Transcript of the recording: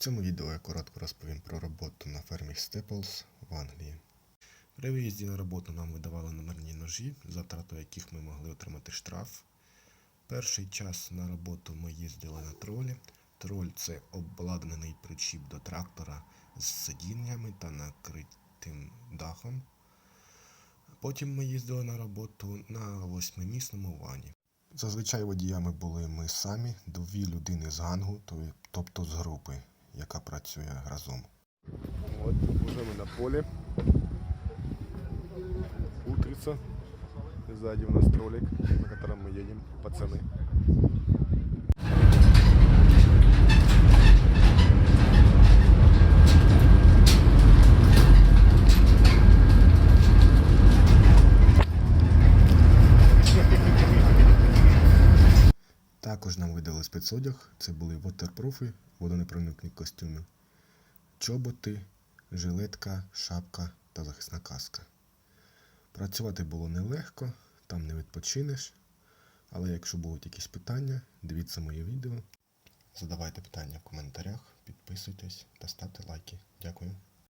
цьому відео я коротко розповім про роботу на фермі Staples в Англії. При виїзді на роботу нам видавали номерні ножі, за втрату яких ми могли отримати штраф. Перший час на роботу ми їздили на тролі. Троль це обладнаний причіп до трактора з сидіннями та накритим дахом. Потім ми їздили на роботу на восьмимісному вані. Зазвичай водіями були ми самі, дві людини з гангу, тобто з групи, яка працює разом. Вот, уже мы на поле. Утрица. Сзади у нас троллик, на котором мы едем, пацаны. Також нам видали спецодяг. Це були вотерпруфи, водонепроникні костюми, чоботи, жилетка, шапка та захисна каска. Працювати було нелегко, там не відпочинеш. Але якщо будуть якісь питання, дивіться моє відео. Задавайте питання в коментарях, підписуйтесь та ставте лайки. Дякую.